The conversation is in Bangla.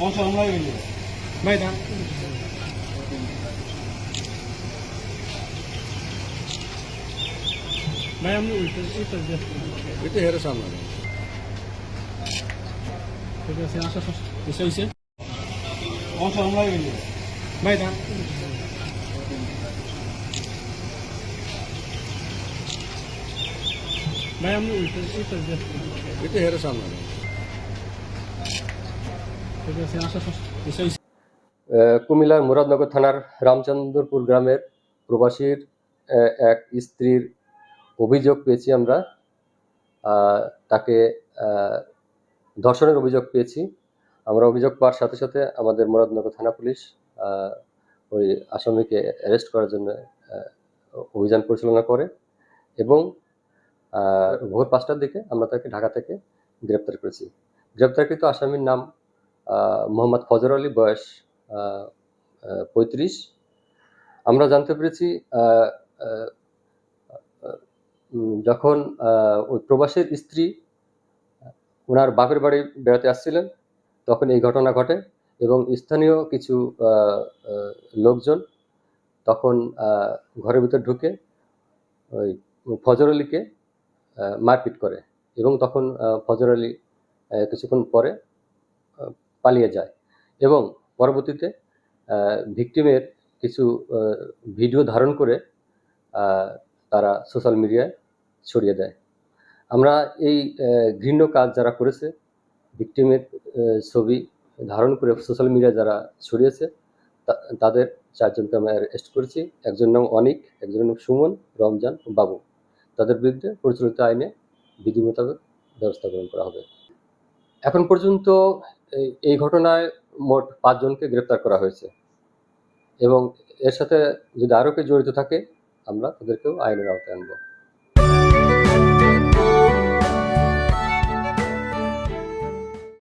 Ortalamaya veriyoruz. Meydan. Meydan uyutacağız. Bitti her sanlar. Peki sen nasıl? Nasıl ise? Ortalamaya veriyoruz. Meydan. Meydan uyutacağız. Bitti her sanlar. কুমিল্লার মুরাদনগর থানার রামচন্দ্রপুর গ্রামের প্রবাসীর এক স্ত্রীর অভিযোগ পেয়েছি আমরা। তাকে ধর্ষণের অভিযোগ পেয়েছি। আমরা অভিযোগ পাওয়ার সাথে সাথে আমাদের মুরাদনগর থানা পুলিশ ওই আসামিকে অ্যারেস্ট করার জন্য অভিযান পরিচালনা করে এবং ভোর পাঁচটার দিকে আমরা তাকে ঢাকা থেকে গ্রেপ্তার করেছি। গ্রেপ্তারকৃত আসামির নাম মোহাম্মদ ফজর আলী বয়স পঁয়ত্রিশ। আমরা জানতে পেরেছি যখন ওই প্রবাসের স্ত্রী, ওনার বাপের বাড়ি বেড়াতে আসছিলেন, তখন এই ঘটনা ঘটে এবং স্থানীয় কিছু লোকজন তখন ঘরের ভিতর ঢুকে ওই ফজর আলীকে মারপিট করে এবং তখন ফজর আলী কিছুক্ষণ পরে পালিয়ে যায়। এবং পরবর্তীতে ভিকটিমের কিছু ভিডিও ধারণ করে তারা সোশ্যাল মিডিয়ায় ছড়িয়ে দেয়। আমরা এই ঘৃণ্য কাজ যারা করেছে, ভিকটিমের ছবি ধারণ করে সোশ্যাল মিডিয়ায় যারা ছড়িয়েছে তাদের চারজনকে আমরা অ্যারেস্ট করেছি। একজন নাম অনিক একজনের নাম সুমন, রমজান বাবু। তাদের বিরুদ্ধে প্রচলিত আইনে বিধি মোতাবেক ব্যবস্থা গ্রহণ করা হবে। এখন পর্যন্ত এই ঘটনায় মোট পাঁচজনকে গ্রেপ্তার করা হয়েছে। এবং এর সাথে যদি আরও কেউ জড়িত থাকে, আমরা তাদেরকেও আইনের আওতায় আনব।